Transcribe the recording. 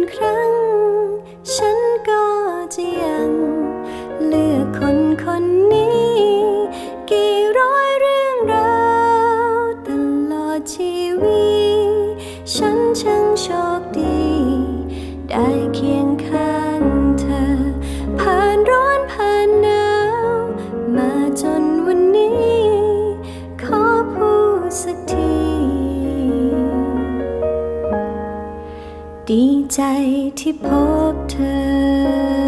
นครั้ง ฉันก็จะยัง เลือกคนคนนี้ กี่ร้อยเรื่องราวตลอดชีวิต ฉันช่างโชคดี ได้เคียงข้าง ดีใจที่พบเธอ